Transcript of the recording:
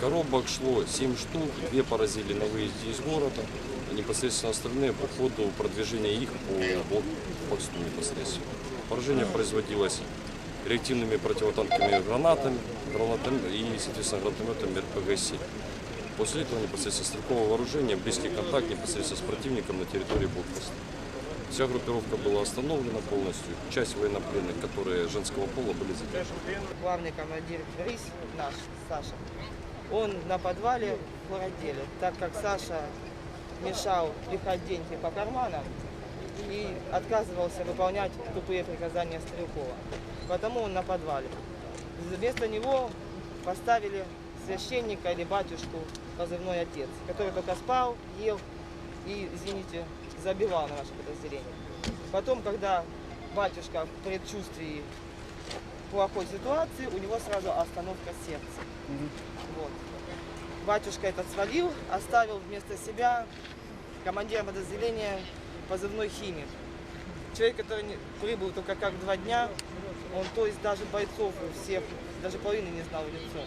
Коробок шло 7 штук, две поразили на выезде из города, и непосредственно остальные по ходу продвижения их по блокпосту непосредственно. Поражение производилось реактивными противотанковыми гранатами, гранатами и, соответственно, гранатометами РПГ-7. После этого непосредственно стрелковое вооружение, близкий контакт непосредственно с противником на территории блокпоста. Вся группировка была остановлена полностью. Часть военнопленных, которые женского пола, были задержаны. главный командир РИС наш, Саша, он на подвале в хлороделе, так как Саша мешал пихать деньги по карманам и отказывался выполнять тупые приказания Стрелкова. Потому он на подвале. Вместо него поставили священника или батюшку позывной отец, который только спал, ел и, извините, забивал на наше подразделение. Потом, когда батюшка в предчувствии плохой ситуации, у него сразу остановка сердца. Вот. Батюшка этот свалил, оставил вместо себя командира подразделения позывной химик. Человек, который не- прибыл только как два дня, он то есть даже бойцов у всех, даже половины не знал лицо.